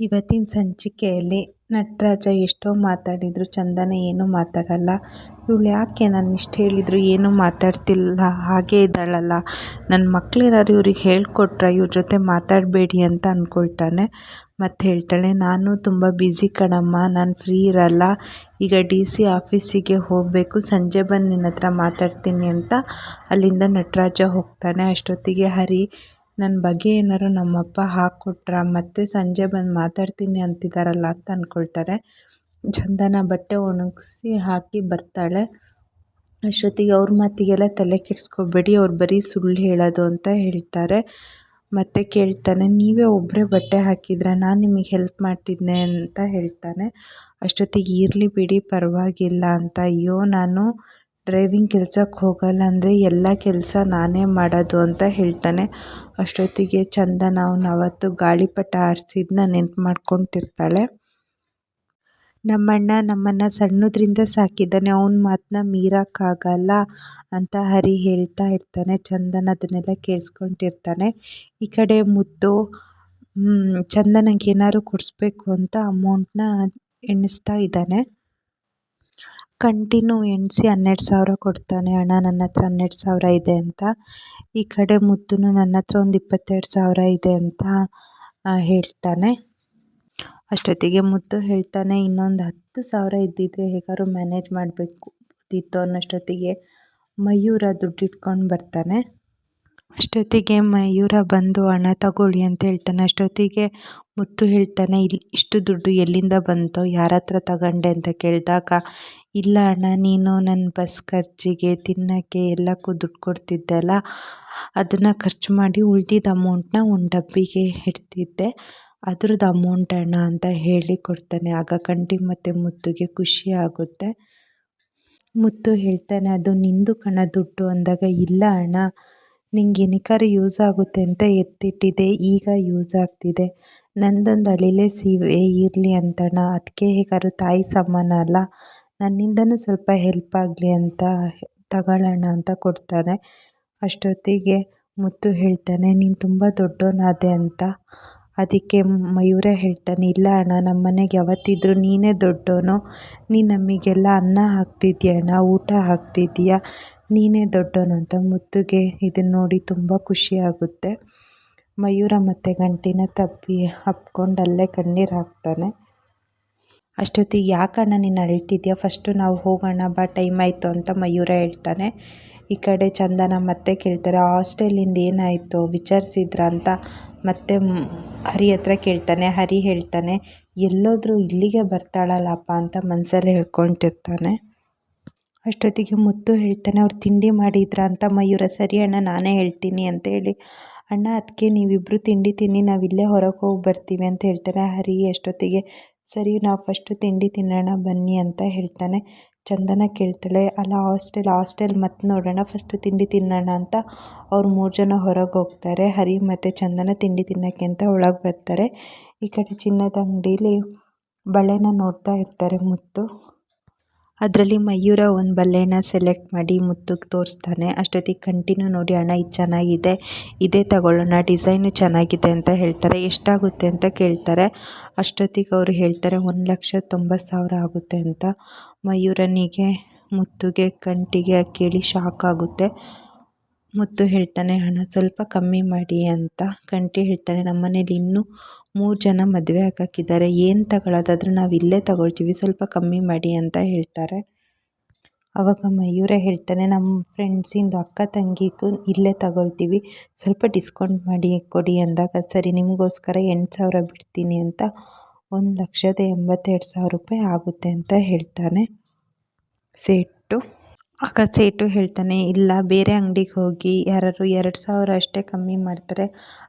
ಇವತ್ತಿನ ಸಂಚಿಕೆಯಲ್ಲಿ ನಟರಾಜ ಎಷ್ಟೋ ಮಾತಾಡಿದ್ರು, ಚಂದನ ಏನೂ ಮಾತಾಡಲ್ಲ. ಇವಳು ಯಾಕೆ ನಾನು ಇಷ್ಟು ಹೇಳಿದ್ರು ಏನೂ ಮಾತಾಡ್ತಿಲ್ಲ, ಹಾಗೇ ಇದ್ದಾಳಲ್ಲ. ನನ್ನ ಮಕ್ಕಳೇನಾದ್ರು ಇವ್ರಿಗೆ ಹೇಳ್ಕೊಟ್ರೆ, ಇವ್ರ ಜೊತೆ ಮಾತಾಡಬೇಡಿ ಅಂತ ಅಂದ್ಕೊಳ್ತಾನೆ ಮತ್ತು ಹೇಳ್ತಾಳೆ, ನಾನು ತುಂಬ ಬ್ಯುಸಿ ಕಣಮ್ಮ, ನಾನು ಫ್ರೀ ಇರಲ್ಲ. ಈಗ ಡಿ ಸಿ ಆಫೀಸಿಗೆ ಹೋಗಬೇಕು, ಸಂಜೆ ಬಂದು ನಿನ್ನ ಹತ್ರ ಮಾತಾಡ್ತೀನಿ ಅಂತ ಅಲ್ಲಿಂದ ನಟರಾಜ ಹೋಗ್ತಾನೆ. ಅಷ್ಟೊತ್ತಿಗೆ ಹರಿ ನನ್ನ ಬಗ್ಗೆ ಏನಾದ್ರು ನಮ್ಮಪ್ಪ ಹಾಕ್ಕೊಟ್ರಾ ಮತ್ತೆ ಸಂಜೆ ಬಂದು ಮಾತಾಡ್ತೀನಿ ಅಂತಿದ್ದಾರಲ್ಲ ಅಂತ ಅಂದ್ಕೊಳ್ತಾರೆ ಚಂದನ ಬಟ್ಟೆ ಒಣಗಿಸಿ ಹಾಕಿ ಬರ್ತಾಳೆ. ಅಷ್ಟೊತ್ತಿಗೆ ಅವ್ರ ಮಾತಿಗೆಲ್ಲ ತಲೆ ಕೆಡಿಸ್ಕೋಬೇಡಿ, ಅವ್ರು ಬರೀ ಸುಳ್ಳು ಹೇಳೋದು ಅಂತ ಹೇಳ್ತಾರೆ. ಮತ್ತೆ ಕೇಳ್ತಾನೆ, ನೀವೇ ಒಬ್ಬರೇ ಬಟ್ಟೆ ಹಾಕಿದ್ರೆ? ನಾನು ನಿಮಗೆ ಹೆಲ್ಪ್ ಮಾಡ್ತಿದ್ದೆ ಅಂತ ಹೇಳ್ತಾನೆ. ಅಷ್ಟೊತ್ತಿಗೆ ಇರಲಿ ಬಿಡಿ, ಪರವಾಗಿಲ್ಲ ಅಂತ, ಅಯ್ಯೋ, ನಾನು ಡ್ರೈವಿಂಗ್ ಕೆಲ್ಸಕ್ಕೆ ಹೋಗಲ್ಲ ಅಂದರೆ ಎಲ್ಲ ಕೆಲಸ ನಾನೇ ಮಾಡೋದು ಅಂತ ಹೇಳ್ತಾನೆ. ಅಷ್ಟೊತ್ತಿಗೆ ಚಂದನ ಅವನು ಅವತ್ತು ಗಾಳಿಪಟ ಆಡಿಸಿದ್ನ ನೆನ್ಪು ಮಾಡ್ಕೊತಿರ್ತಾಳೆ. ನಮ್ಮಣ್ಣ ನಮ್ಮನ್ನು ಸಣ್ಣದ್ರಿಂದ ಸಾಕಿದ್ದಾನೆ, ಅವನ ಮಾತನ್ನ ಮೀರೋಕ್ಕಾಗಲ್ಲ ಅಂತ ಹರಿ ಹೇಳ್ತಾ ಇರ್ತಾನೆ. ಚಂದನ ಅದನ್ನೆಲ್ಲ ಕೇಳಿಸ್ಕೊಂಡಿರ್ತಾನೆ ಈ ಕಡೆ ಮುದ್ದು ಚಂದನಂಗೆ ಏನಾದ್ರು ಕೊಡಿಸ್ಬೇಕು ಅಂತ ಅಮೌಂಟ್ನ ಎಣಿಸ್ತಾ ಇದ್ದಾನೆ. ಕಂಟಿನ್ಯೂ ಎಣಿಸಿ ಹನ್ನೆರಡು ಸಾವಿರ ಕೊಡ್ತಾನೆ, ಅಣ್ಣ, ನನ್ನ ಹತ್ರ ಹನ್ನೆರಡು ಸಾವಿರ ಇದೆ ಅಂತ. ಈ ಕಡೆ ಮುದ್ದು ನನ್ನ ಹತ್ರ ಒಂದು ಇಪ್ಪತ್ತೆರಡು ಸಾವಿರ ಇದೆ ಅಂತ ಹೇಳ್ತಾನೆ. ಅಷ್ಟೊತ್ತಿಗೆ ಮುದ್ದು ಹೇಳ್ತಾನೆ, ಇನ್ನೊಂದು ಹತ್ತು ಸಾವಿರ ಇದ್ದಿದ್ರೆ ಹೇಗಾದ್ರು ಮ್ಯಾನೇಜ್ ಮಾಡಬೇಕು ಇತ್ತು ಅನ್ನೋಷ್ಟೊತ್ತಿಗೆ ಮಯೂರ ದುಡ್ಡಿಟ್ಕೊಂಡು ಬರ್ತಾನೆ. ಅಷ್ಟೊತ್ತಿಗೆ ಮಯೂರ ಬಂದು ಹಣ ತಗೊಳ್ಳಿ ಅಂತ ಹೇಳ್ತಾನೆ. ಅಷ್ಟೊತ್ತಿಗೆ ಮುತ್ತು ಹೇಳ್ತಾನೆ, ಇಲ್ಲಿ ಇಷ್ಟು ದುಡ್ಡು ಎಲ್ಲಿಂದ ಬಂತೋ? ಯಾರ ಹತ್ರ ತಗೊಂಡೆ? ಅಂತ ಕೇಳಿದಾಗ ಇಲ್ಲ ಅಣ್ಣ, ನೀನು ನನ್ನ ಬಸ್ ಖರ್ಚಿಗೆ, ತಿನ್ನೋಕ್ಕೆ ಎಲ್ಲಕ್ಕೂ ದುಡ್ಡು ಕೊಡ್ತಿದ್ದಲ್ಲ, ಅದನ್ನು ಖರ್ಚು ಮಾಡಿ ಉಳ್ದಿದ್ದ ಅಮೌಂಟನ್ನ ಒಂದು ಡಬ್ಬಿಗೆ ಇಡ್ತಿದ್ದೆ. ಅದ್ರದ್ದು ಅಮೌಂಟ್ ಅಣ್ಣ ಅಂತ ಹೇಳಿ ಕೊಡ್ತಾನೆ. ಆಗ ಕಂಟಿ ಮತ್ತು ಮುತ್ತುಗೆ ಖುಷಿ ಆಗುತ್ತೆ. ಮುತ್ತು ಹೇಳ್ತಾನೆ, ಅದು ನಿಂದು ಕಣ ದುಡ್ಡು ಅಂದಾಗ, ಇಲ್ಲ ಅಣ್ಣ, ನಿಂಗೆ ಏನಕ್ಕಾದ್ರು ಯೂಸ್ ಆಗುತ್ತೆ ಅಂತ ಎತ್ತಿಟ್ಟಿದೆ, ಈಗ ಯೂಸ್ ಆಗ್ತಿದೆ. ನಂದೊಂದು ಅಳಿಲೆ ಸೀವೆ ಇರಲಿ ಅಂತಣ್ಣ. ಅದಕ್ಕೆ ಹೇಗಾದ್ರು ತಾಯಿ ಸಮಾನ ಅಲ್ಲ. ನನ್ನಿಂದನೂ ಸ್ವಲ್ಪ ಹೆಲ್ಪ್ ಆಗಲಿ ಅಂತ ತಗೊಳ್ಳೋಣ ಅಂತ ಕೊಡ್ತಾನೆ ಅಷ್ಟೊತ್ತಿಗೆ ಮುತ್ತು ಹೇಳ್ತಾನೆ, ನೀನು ತುಂಬ ದೊಡ್ಡವನಾದೆ ಅಂತ. ಅದಕ್ಕೆ ಮಯೂರ ಹೇಳ್ತಾನೆ, ಇಲ್ಲ ಅಣ್ಣ ನಮ್ಮ ಮನೆಗೆ ಯಾವತ್ತಿದ್ರೂ ನೀನೇ ದೊಡ್ಡವನು ನೀನು ನಮಗೆಲ್ಲ ಅನ್ನ ಹಾಕ್ತಿದ್ದೀಯ ಅಣ್ಣ? ಊಟ ಹಾಕ್ತಿದ್ದೀಯ ನೀನೇ ದೊಡ್ಡವನು ಅಂತ. ಮುತ್ತುಗೆ ಇದನ್ನು ನೋಡಿ ತುಂಬ ಖುಷಿಯಾಗುತ್ತೆ ಮಯೂರ ಮತ್ತು ಗಂಟಿನ ತಪ್ಪಿ ಅಪ್ಕೊಂಡು ಅಲ್ಲೇ ಕಣ್ಣೀರು ಹಾಕ್ತಾನೆ. ಅಷ್ಟೊತ್ತಿಗೆ ಯಾಕಣ್ಣ ನೀನು ಅಳ್ತಿದ್ಯಾ? ಫಸ್ಟು ನಾವು ಹೋಗೋಣ, ಬಾ ಟೈಮ್ ಆಯಿತು ಅಂತ ಮಯೂರ ಹೇಳ್ತಾನೆ. ಈ ಕಡೆ ಚಂದನ ಮತ್ತೆ ಕೇಳ್ತಾರೆ, ಹಾಸ್ಟೆಲಿಂದ ಏನಾಯಿತು? ವಿಚಾರಿಸಿದ್ರ ಅಂತ ಮತ್ತೆ ಹರಿ ಹತ್ರ ಕೇಳ್ತಾನೆ, ಹರಿ ಹೇಳ್ತಾನೆ, ಎಲ್ಲೋದ್ರೂ ಇಲ್ಲಿಗೆ ಬರ್ತಾಳಲ್ಲಪ್ಪ? ಅಂತ ಮನಸ್ಸಲ್ಲಿ ಹೇಳ್ಕೊತಿರ್ತಾನೆ ಅಷ್ಟೊತ್ತಿಗೆ ಮುತ್ತು ಹೇಳ್ತಾನೆ, ಅವ್ರು ತಿಂಡಿ ಮಾಡಿದ್ರ ಅಂತ? ಮಯೂರ, ಸರಿ ಅಣ್ಣ, ನಾನೇ ಹೇಳ್ತೀನಿ ಅಂತ ಹೇಳಿ. ಅಣ್ಣ ಅದಕ್ಕೆ ನೀವಿಬ್ಬರು ತಿಂಡಿ ತಿನ್ನಿ ನಾವು ಇಲ್ಲೇ ಹೊರಗೆ ಹೋಗಿ ಬರ್ತೀವಿ ಅಂತ ಹೇಳ್ತಾರೆ ಹರಿ ಅಷ್ಟೊತ್ತಿಗೆ ಸರಿ, ನಾವು ಫಸ್ಟು ತಿಂಡಿ ತಿನ್ನೋಣ, ಬನ್ನಿ ಅಂತ ಹೇಳ್ತಾನೆ. ಚಂದನ ಕೇಳ್ತಾಳೆ, ಅಲ್ಲ ಹಾಸ್ಟೆಲ್ ಹಾಸ್ಟೆಲ್ ಮತ್ತೆ ನೋಡೋಣ ಫಸ್ಟು ತಿಂಡಿ ತಿನ್ನೋಣ ಅಂತ. ಅವ್ರು ಮೂರು ಜನ ಹೊರಗೆ ಹೋಗ್ತಾರೆ. ಹರಿ ಮತ್ತು ಚಂದನ ತಿಂಡಿ ತಿನ್ನೋಕ್ಕೆ ಅಂತ ಒಳಗೆ ಬರ್ತಾರೆ. ಈ ಕಡೆ ಚಿನ್ನದ ಅಂಗಡೀಲಿ ಬಳೆನ ನೋಡ್ತಾ ಇರ್ತಾರೆ ಮುತ್ತು. ಅದರಲ್ಲಿ ಮಯೂರ ಒಂದು ಬಳೆನ ಸೆಲೆಕ್ಟ್ ಮಾಡಿ ಮುತ್ತುಗೆ ತೋರಿಸ್ತಾನೆ. ಅಷ್ಟೊತ್ತಿಗೆ ಕಂಟಿನ್ಯೂ ನೋಡಿ, ಅಣ್ಣ, ಇದು ಚೆನ್ನಾಗಿದೆ. ಇದೇ ತಗೊಳ್ಳೋಣ. ಡಿಸೈನು ಚೆನ್ನಾಗಿದೆ ಅಂತ ಹೇಳ್ತಾರೆ. ಎಷ್ಟಾಗುತ್ತೆ ಅಂತ ಕೇಳ್ತಾರೆ. ಅಷ್ಟೊತ್ತಿಗೆ ಅವರು ಹೇಳ್ತಾರೆ, ಒಂದು ಲಕ್ಷ ತೊಂಬತ್ತು ಸಾವಿರ ಆಗುತ್ತೆ ಅಂತ. ಮಯೂರನಿಗೆ, ಮುತ್ತುಗೆ, ಕಂಟಿಗೆ ಕೇಳಿ ಶಾಕ್ ಆಗುತ್ತೆ. ಮುತ್ತು ಹೇಳ್ತಾನೆ ಹಣ ಸ್ವಲ್ಪ ಕಮ್ಮಿ ಮಾಡಿ ಅಂತ. ಕಂಟಿ ಹೇಳ್ತಾನೆ ನಮ್ಮ ಮನೇಲಿ ಇನ್ನೂ ಮೂರು ಜನ ಮದುವೆ ಆಗೋಕ್ಕಿದ್ದಾರೆ ಏನು ತಗೊಳ್ಳೋದಾದ್ರೂ ನಾವು ಇಲ್ಲೇ ತಗೊಳ್ತೀವಿ. ಸ್ವಲ್ಪ ಕಮ್ಮಿ ಮಾಡಿ ಅಂತ ಹೇಳ್ತಾರೆ. ಆವಾಗ ಮಯೂರ ಹೇಳ್ತಾನೆ ನಮ್ಮ ಫ್ರೆಂಡ್ಸಿಂದು ಅಕ್ಕ ತಂಗಿಗೂ ಇಲ್ಲೇ ತಗೊಳ್ತೀವಿ. ಸ್ವಲ್ಪ ಡಿಸ್ಕೌಂಟ್ ಮಾಡಿ ಕೊಡಿ ಅಂದಾಗ, ಸರಿ, ನಿಮಗೋಸ್ಕರ ಎಂಟು ಸಾವಿರ ಬಿಡ್ತೀನಿ ಅಂತ ಒಂದು ಲಕ್ಷದ ಎಂಬತ್ತೆರಡು ಸಾವಿರ ರೂಪಾಯಿ ಆಗುತ್ತೆ ಅಂತ ಹೇಳ್ತಾನೆ. ಸೇಟು ಆಗ ಸೇಟು ಹೇಳ್ತಾನೆ, ಇಲ್ಲ, ಬೇರೆ ಅಂಗಡಿಗೆ ಹೋಗಿ ಯಾರಾದ್ರು ಎರಡು ಸಾವಿರ ಅಷ್ಟೇ ಕಮ್ಮಿ ಮಾಡ್ತಾರೆ.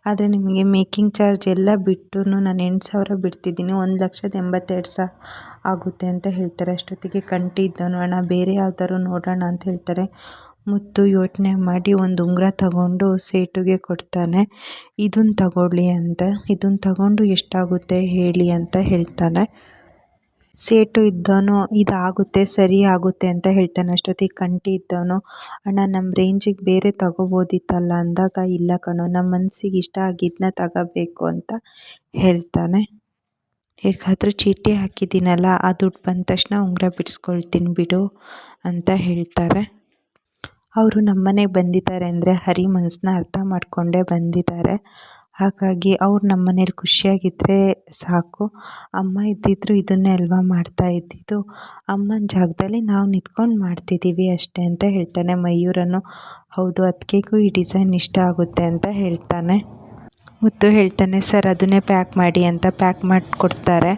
ಆದರೆ ನಿಮಗೆ ಮೇಕಿಂಗ್ ಚಾರ್ಜ್ ಎಲ್ಲ ಬಿಟ್ಟು ನಾನು ಎಂಟು ಸಾವಿರ ಬಿಡ್ತಿದ್ದೀನಿ, ಒಂದು ಲಕ್ಷದ ಎಂಬತ್ತೆರಡು ಸಾವಿರ ಆಗುತ್ತೆ ಅಂತ ಹೇಳ್ತಾರೆ. ಅಷ್ಟೊತ್ತಿಗೆ ಕಂಟಿ ಇದ್ದವನು, ಅಣ್ಣ, ಬೇರೆ ಯಾವ್ದಾದ್ರು ನೋಡೋಣ ಅಂತ ಹೇಳ್ತಾರೆ. ಮುತ್ತು ಯೋಚನೆ ಮಾಡಿ ಒಂದು ಉಂಗುರ ತಗೊಂಡು ಸೇಟುಗೆ ಕೊಡ್ತಾನೆ. ಇದನ್ನು ತಗೊಳ್ಳಿ ಅಂತ ಇದನ್ನು ತಗೊಂಡು ಎಷ್ಟಾಗುತ್ತೆ ಹೇಳಿ ಅಂತ ಹೇಳ್ತಾನೆ. ಸೇಟು ಇದ್ದವನು ಇದಾಗುತ್ತೆ, ಸರಿ ಆಗುತ್ತೆ ಅಂತ ಹೇಳ್ತಾನೆ. ಅಷ್ಟೊತ್ತಿಗೆ ಕಂಟಿ ಇದ್ದವನು, ಅಣ್ಣ ನಮ್ಮ ರೇಂಜಿಗೆ ಬೇರೆ ತಗೋಬೋದಿತ್ತಲ್ಲ? ಅಂದಾಗ, ಇಲ್ಲ ಕಣೋ ನಮ್ಮ ಮನಸ್ಸಿಗೆ ಇಷ್ಟ ಆಗಿದ್ದನ್ನ ತಗೋಬೇಕು ಅಂತ ಹೇಳ್ತಾನೆ. ಹೇಗಾದರೂ ಚೀಟಿ ಹಾಕಿದ್ದೀನಲ್ಲ, ಆ ದುಡ್ಡು ಬಂದ ತಕ್ಷಣ ಉಂಗುರ ಬಿಡಿಸ್ಕೊಳ್ತೀನಿ ಬಿಡು ಅಂತ ಹೇಳ್ತಾರೆ. ಅವರು ನಮ್ಮನೆಗೆ ಬಂದಿದ್ದಾರೆ ಅಂದರೆ ಹರಿ ಮನಸ್ಸನ್ನ ಅರ್ಥ ಮಾಡಿಕೊಂಡೇ ಬಂದಿದ್ದಾರೆ. ಹಾಗಾಗಿ ಅವ್ರು ನಮ್ಮ ಮನೇಲಿ ಖುಷಿಯಾಗಿದ್ದರೆ ಸಾಕು. ಅಮ್ಮ ಇದ್ದಿದ್ರು ಇದನ್ನೇ ಅಲ್ವಾ ಮಾಡ್ತಾ ಇದ್ದಿದ್ದು. ಅಮ್ಮನ ಜಾಗದಲ್ಲಿ ನಾವು ನಿಂತ್ಕೊಂಡು ಮಾಡ್ತಿದ್ದೀವಿ ಅಷ್ಟೇ ಅಂತ ಹೇಳ್ತಾನೆ ಮಯೂರನು. ಹೌದು ಅದಕ್ಕೆಗೂ ಈ ಡಿಸೈನ್ ಇಷ್ಟ ಆಗುತ್ತೆ ಅಂತ ಹೇಳ್ತಾನೆ. ಮುತ್ತು ಹೇಳ್ತಾನೆ, ಸರ್, ಅದನ್ನೇ ಪ್ಯಾಕ್ ಮಾಡಿ ಅಂತ ಪ್ಯಾಕ್ ಮಾಡಿ ಕೊಡ್ತಾರೆ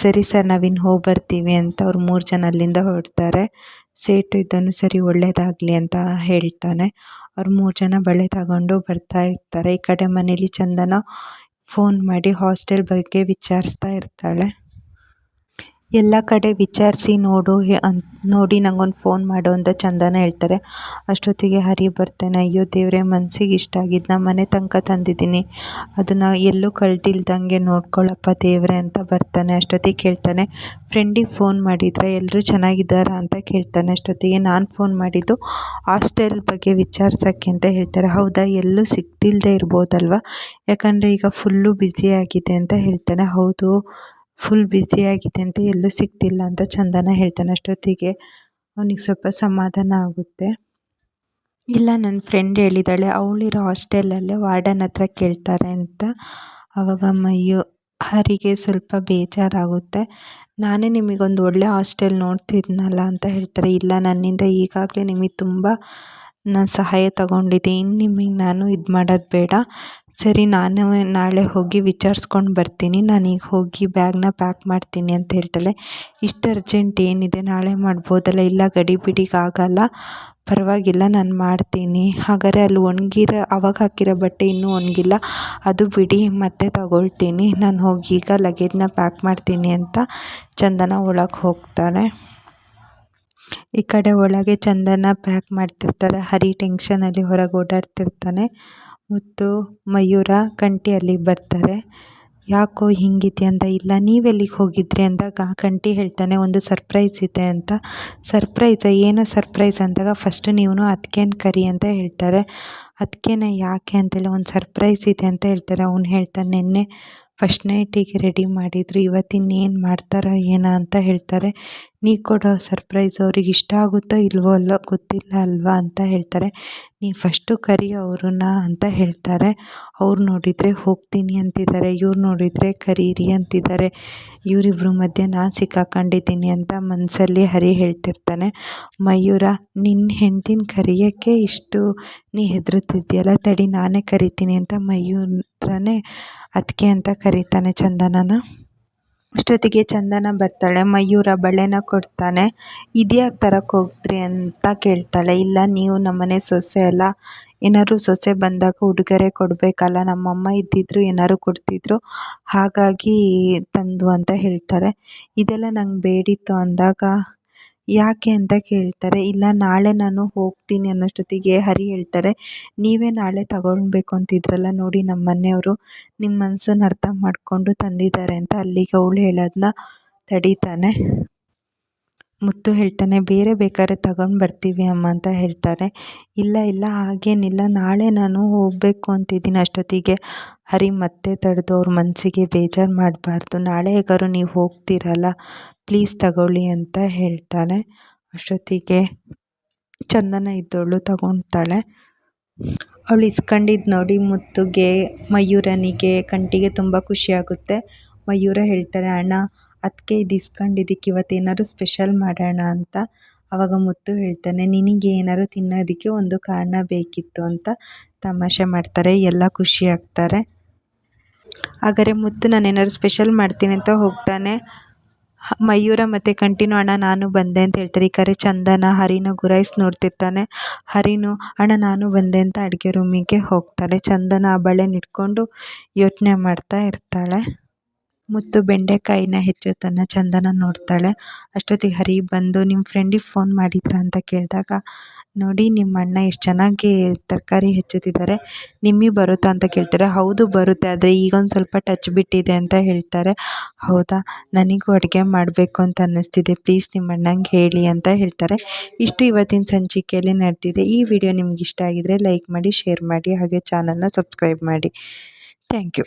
ಸರಿ ಸರ್ ನಾವಿನ್ನು ಹೋಗಿ ಬರ್ತೀವಿ ಅಂತ ಅವ್ರು ಮೂರು ಜನ ಅಲ್ಲಿಂದ ಹೊರಡ್ತಾರೆ. ಸೇಟು ಇದ್ದನು ಸರಿ ಒಳ್ಳೆಯದಾಗಲಿ ಅಂತ ಹೇಳ್ತಾನೆ. ಅವ್ರು ಮೂರು ಜನ ಬಳೆ ತಗೊಂಡು ಬರ್ತಾ ಇರ್ತಾರೆ. ಈ ಕಡೆ ಮನೇಲಿ ಚಂದನ ಫೋನ್ ಮಾಡಿ ಹಾಸ್ಟೆಲ್ ಬಗ್ಗೆ ವಿಚಾರಿಸ್ತಾ ಇರ್ತಾಳೆ. ಎಲ್ಲ ಕಡೆ ವಿಚಾರಿಸಿ ನೋಡು ಅಂತ ನೋಡಿ ನಂಗೊಂದು ಫೋನ್ ಮಾಡು ಅಂತ ಚಂದನ ಹೇಳ್ತಾರೆ. ಅಷ್ಟೊತ್ತಿಗೆ ಹರಿ ಬರ್ತಾನೆ. ಅಯ್ಯೋ ದೇವರೇ, ಮನ್ಸಿಗೆ ಇಷ್ಟ ಆಗಿದ್ದು ನಾನು ಮನೆ ತನಕ ತಂದಿದ್ದೀನಿ. ಅದನ್ನು ಎಲ್ಲೂ ಕಳ್ದಿಲ್ದಂಗೆ ನೋಡ್ಕೊಳ್ಳಪ್ಪ ದೇವರೇ ಅಂತ ಬರ್ತಾನೆ. ಅಷ್ಟೊತ್ತಿಗೆ ಕೇಳ್ತಾನೆ ಫ್ರೆಂಡಿಗೆ ಫೋನ್ ಮಾಡಿದರೆ ಎಲ್ಲರೂ ಚೆನ್ನಾಗಿದ್ದಾರಾ? ಅಂತ ಕೇಳ್ತಾನೆ. ಅಷ್ಟೊತ್ತಿಗೆ ನಾನು ಫೋನ್ ಮಾಡಿದ್ದು ಹಾಸ್ಟೆಲ್ ಬಗ್ಗೆ ವಿಚಾರಿಸೋಕ್ಕೆ ಅಂತ ಹೇಳ್ತಾರೆ. ಹೌದಾ, ಎಲ್ಲೂ ಸಿಗ್ತಿಲ್ಲದೆ ಇರ್ಬೋದಲ್ವ? ಯಾಕಂದರೆ ಈಗ ಫುಲ್ಲು ಬ್ಯುಸಿಯಾಗಿದೆ ಅಂತ ಹೇಳ್ತಾನೆ. ಹೌದು ಫುಲ್ ಬ್ಯುಸಿಯಾಗಿದೆ ಅಂತ ಎಲ್ಲೂ ಸಿಗ್ತಿಲ್ಲ ಅಂತ ಚಂದನ ಹೇಳ್ತಾನೆ. ಅಷ್ಟೊತ್ತಿಗೆ ಅವನಿಗೆ ಸ್ವಲ್ಪ ಸಮಾಧಾನ ಆಗುತ್ತೆ. ಇಲ್ಲ ನನ್ನ ಫ್ರೆಂಡ್ ಹೇಳಿದ್ದಾಳೆ ಅವಳಿರೋ ಹಾಸ್ಟೆಲಲ್ಲೇ ವಾರ್ಡನ್ ಹತ್ರ ಕೇಳ್ತಾರೆ ಅಂತ. ಅವಾಗ ಮಯ್ಯು ಹರಿಗೆ ಸ್ವಲ್ಪ ಬೇಜಾರಾಗುತ್ತೆ. ನಾನೇ ನಿಮಗೊಂದು ಒಳ್ಳೆ ಹಾಸ್ಟೆಲ್ ನೋಡ್ತಿದ್ನಲ್ಲ ಅಂತ ಹೇಳ್ತಾರೆ. ಇಲ್ಲ, ನನ್ನಿಂದ ಈಗಾಗಲೇ ನಿಮಗೆ ತುಂಬ ನಾನು ಸಹಾಯ ತಗೊಂಡಿದ್ದೆ ಇನ್ನು ನಿಮಗೆ ನಾನು ಇದು ಮಾಡೋದು ಬೇಡ. ಸರಿ, ನಾನು ನಾಳೆ ಹೋಗಿ ವಿಚಾರಿಸ್ಕೊಂಡು ಬರ್ತೀನಿ. ನಾನೀಗ ಹೋಗಿ ಬ್ಯಾಗ್ನ ಪ್ಯಾಕ್ ಮಾಡ್ತೀನಿ ಅಂತ ಹೇಳ್ತಾಳೆ ಇಷ್ಟು ಅರ್ಜೆಂಟ್ ಏನಿದೆ ನಾಳೆ ಮಾಡ್ಬೋದಲ್ಲ? ಇಲ್ಲ, ಗಡಿ ಬಿಡಿಗೆ ಆಗೋಲ್ಲ. ಪರವಾಗಿಲ್ಲ, ನಾನು ಮಾಡ್ತೀನಿ. ಹಾಗಾದ್ರೆ ಅಲ್ಲಿ ಒಣಗಿರೋ, ಅವಾಗ ಹಾಕಿರೋ ಬಟ್ಟೆ ಇನ್ನೂ ಒಣಗಿಲ್ಲ. ಅದು ಬಿಡಿ, ಮತ್ತೆ ತಗೊಳ್ತೀನಿ. ನಾನು ಹೋಗಿ ಈಗ ಲಗೇಜ್ನ ಪ್ಯಾಕ್ ಮಾಡ್ತೀನಿ ಅಂತ ಚಂದನ ಒಳಗೆ ಹೋಗ್ತಾನೆ. ಈ ಕಡೆ ಒಳಗೆ ಚಂದನ ಪ್ಯಾಕ್ ಮಾಡ್ತಿರ್ತಾರೆ. ಹರಿ ಟೆನ್ಷನಲ್ಲಿ ಹೊರಗೆ ಓಡಾಡ್ತಿರ್ತಾನೆ. ಮತ್ತು ಮಯೂರ ಕಂಠಿ ಅಲ್ಲಿಗೆ ಬರ್ತಾರೆ. ಯಾಕೋ ಹಿಂಗಿದೆ ಅಂತ ಇಲ್ಲ ನೀವೆಲ್ಲಿಗೆ ಹೋಗಿದ್ರಿ ಅಂದಾಗ ಕಂಠಿ ಹೇಳ್ತಾನೆ, ಒಂದು ಸರ್ಪ್ರೈಸ್ ಇದೆ ಅಂತ. ಸರ್ಪ್ರೈಸಾ, ಏನು ಸರ್ಪ್ರೈಸ್ ಅಂದಾಗ ಫಸ್ಟು ನೀವು ಅದಕ್ಕೇನು ಕರಿ ಅಂತ ಹೇಳ್ತಾರೆ. ಅದಕ್ಕೇನೆ ಯಾಕೆ ಅಂತೇಳಿ, ಒಂದು ಸರ್ಪ್ರೈಸ್ ಇದೆ ಅಂತ ಹೇಳ್ತಾರೆ. ಅವ್ನು ಹೇಳ್ತಾನೆ, ನಿನ್ನೆ ಫಸ್ಟ್ ನೈಟಿಗೆ ರೆಡಿ ಮಾಡಿದ್ರು ಏನು ಮಾಡ್ತಾರೋ ಏನೋ ಅಂತ ಹೇಳ್ತಾರೆ. ನೀ ಕೊಡೋ ಸರ್ಪ್ರೈಸ್ ಅವ್ರಿಗೆ ಇಷ್ಟ ಆಗುತ್ತೋ ಇಲ್ವೋ ಅಲ್ಲೋ ಗೊತ್ತಿಲ್ಲ ಅಲ್ವಾ ಅಂತ ಹೇಳ್ತಾರೆ. ನೀ ಫಸ್ಟು ಕರಿ ಅವ್ರನ್ನ ಅಂತ ಹೇಳ್ತಾರೆ. ಅವ್ರು ನೋಡಿದರೆ ಹೋಗ್ತೀನಿ ಅಂತಿದ್ದಾರೆ, ಇವ್ರು ನೋಡಿದರೆ ಕರೀರಿ ಅಂತಿದ್ದಾರೆ. ಇವರಿಬ್ರ ಮಧ್ಯೆ ನಾನು ಸಿಕ್ಕಾಕೊಂಡಿದ್ದೀನಿ ಅಂತ ಮನಸ್ಸಲ್ಲಿ ಹರಿ ಹೇಳ್ತಿರ್ತಾನೆ. ಮಯೂರ ನಿನ್ನ ಹೆಂಡ್ತಿನ ಕರಿಯೋಕ್ಕೆ ಇಷ್ಟು ನೀ ಹೆದರುತ್ತಿದ್ಯಲ್ಲ, ತಡಿ ನಾನೇ ಕರಿತೀನಿ ಅಂತ ಮಯೂರನೇ ಅದಕ್ಕೆ ಅಂತ ಕರೀತಾನೆ ಚಂದನನ. ಅಷ್ಟೊತ್ತಿಗೆ ಚಂದನ ಬರ್ತಾಳೆ, ಮಯೂರ ಬಳೆನ ಕೊಡ್ತಾನೆ, ಇದ್ಯಾಕೆ ತರಕ್ಕೆ ಹೋಗ್ತೀರಿ ಅಂತ ಕೇಳ್ತಾಳೆ. ಇಲ್ಲ, ನೀವು ನಮ್ಮನೆ ಸೊಸೆ ಅಲ್ಲ, ಏನಾದ್ರು ಸೊಸೆ ಬಂದಾಗ ಉಡುಗೊರೆ ಕೊಡಬೇಕಲ್ಲ, ನಮ್ಮಮ್ಮ ಇದ್ದಿದ್ರು ಏನಾದ್ರು ಕೊಡ್ತಿದ್ರು, ಹಾಗಾಗಿ ತಂದು ಅಂತ ಹೇಳ್ತಾರೆ. ಇದೆಲ್ಲ ನಂಗೆ ಬೇಡಿತ್ತು ಅಂದಾಗ ಯಾಕೆ ಅಂತ ಕೇಳ್ತಾರೆ, ಇಲ್ಲ ನಾಳೆ ನಾನು ಹೋಗ್ತೀನಿ ಅನ್ನೋಷ್ಟೊತ್ತಿಗೆ ಹರಿ ಹೇಳ್ತಾರೆ, ನೀವೇ ನಾಳೆ ತಗೊಳ್ಬೇಕು ಅಂತಿದ್ರಲ್ಲ ನೋಡಿ ನಮ್ಮ ಮನೆಯವರು ನಿಮ್ಮ ಮನ್ಸನ್ನು ಅರ್ಥ ಮಾಡಿಕೊಂಡು ತಂದಿದ್ದಾರೆ ಅಂತ ಅಲ್ಲಿಗೆ ಅವಳು ಹೇಳೋದನ್ನ ತಡೀತಾನೆ. ಮುತ್ತು ಹೇಳ್ತಾನೆ, ಬೇರೆ ಬೇಕಾದ್ರೆ ತಗೊಂಡು ಬರ್ತೀವಿ ಅಮ್ಮ ಅಂತ ಹೇಳ್ತಾರೆ. ಇಲ್ಲ ಇಲ್ಲ, ಹಾಗೇನಿಲ್ಲ, ನಾಳೆ ನಾನು ಹೋಗಬೇಕು ಅಂತಿದ್ದೀನಿ ಅಷ್ಟೊತ್ತಿಗೆ. ಹರಿ, ಮತ್ತೆ ತಡೆದು ಅವ್ರ ಮನಸ್ಸಿಗೆ ಬೇಜಾರು ಮಾಡಬಾರ್ದು. ನಾಳೆ ಹೇಗಾದ್ರು ನೀವು ಹೋಗ್ತೀರಲ್ಲ, ಪ್ಲೀಸ್ ತಗೊಳ್ಳಿ ಅಂತ ಹೇಳ್ತಾರೆ ಅಷ್ಟೊತ್ತಿಗೆ ಚಂದನ ಇದ್ದವಳು ತಗೊತಾಳೆ ಅವಳು ಇಸ್ಕೊಂಡಿದ್ದು ನೋಡಿ ಮುತ್ತುಗೆ, ಮಯೂರನಿಗೆ, ಕಂಟಿಗೆ ತುಂಬ ಖುಷಿಯಾಗುತ್ತೆ. ಮಯೂರ ಹೇಳ್ತಾರೆ ಅಣ್ಣ ಅದಕ್ಕೆ ಇದು ಇಸ್ಕೊಂಡಿದ್ದಕ್ಕೆ ಇವತ್ತೇನಾದ್ರು ಸ್ಪೆಷಲ್ ಮಾಡೋಣ ಅಂತ ಅವಾಗ ಮುತ್ತು ಹೇಳ್ತಾನೆ, ನಿನಗೆ ಏನಾದ್ರು ತಿನ್ನೋದಕ್ಕೆ ಒಂದು ಕಾರಣ ಬೇಕಿತ್ತು ಅಂತ ತಮಾಷೆ ಮಾಡ್ತಾರೆ, ಎಲ್ಲ ಖುಷಿ ಆಗ್ತಾರೆ. ಹಾಗಾದರೆ ಮುತ್ತು ನಾನು ಏನಾದ್ರು ಸ್ಪೆಷಲ್ ಮಾಡ್ತೀನಿ ಅಂತ ಹೋಗ್ತಾನೆ. ಮಯೂರ ಮತ್ತು ಕಂಟಿನ್ಯೂ ಅಣ್ಣ ನಾನು ಬಂದೆ ಅಂತ ಹೇಳ್ತಾರೆ. ಈ ಕರೆ ಚಂದನ, ಹರಿನ ಗುರಾಯಿಸಿ ನೋಡ್ತಿರ್ತಾನೆ. ಹರಿನು, ಅಣ್ಣ, ನಾನು ಬಂದೆ ಅಂತ ಅಡುಗೆ ರೂಮಿಗೆ ಹೋಗ್ತಾಳೆ. ಚಂದನ ಆ ಬಳೆನ ಇಟ್ಕೊಂಡು ಯೋಚನೆ ಮಾಡ್ತಾ ಇರ್ತಾಳೆ. ಮುತ್ತು ಬೆಂಡೆಕಾಯಿನ ಹೆಚ್ಚುತ್ತನ್ನು ಚಂದನ ನೋಡ್ತಾಳೆ. ಅಷ್ಟೊತ್ತಿಗೆ ಹರಿ ಬಂದು ನಿಮ್ಮ ಫ್ರೆಂಡಿಗೆ ಫೋನ್ ಮಾಡಿದ್ರಾ? ಅಂತ ಕೇಳಿದಾಗ, ನೋಡಿ ನಿಮ್ಮ ಅಣ್ಣ ಎಷ್ಟು ಚೆನ್ನಾಗಿ ತರಕಾರಿ ಹೆಚ್ಚುತ್ತಿದ್ದಾರೆ. ನಿಮಗೆ ಬರುತ್ತಾ ಅಂತ ಕೇಳ್ತಾರೆ. ಹೌದು, ಬರುತ್ತೆ. ಆದರೆ ಈಗೊಂದು ಸ್ವಲ್ಪ ಟಚ್ ಬಿಟ್ಟಿದೆ ಅಂತ ಹೇಳ್ತಾರೆ. ಹೌದಾ? ನನಗೂ ಅಡುಗೆ ಮಾಡಬೇಕು ಅಂತ ಅನ್ನಿಸ್ತಿದೆ. ಪ್ಲೀಸ್ ನಿಮ್ಮ ಅಣ್ಣಂಗೆ ಹೇಳಿ ಅಂತ ಹೇಳ್ತಾರೆ. ಇಷ್ಟು ಇವತ್ತಿನ ಸಂಚಿಕೆಯಲ್ಲಿ ನಡೆದಿದೆ. ಈ ವಿಡಿಯೋ ನಿಮ್ಗೆ ಇಷ್ಟ ಆಗಿದರೆ ಲೈಕ್ ಮಾಡಿ, ಶೇರ್ ಮಾಡಿ, ಹಾಗೆ ಚಾನಲ್ನ ಸಬ್ಸ್ಕ್ರೈಬ್ ಮಾಡಿ. Thank you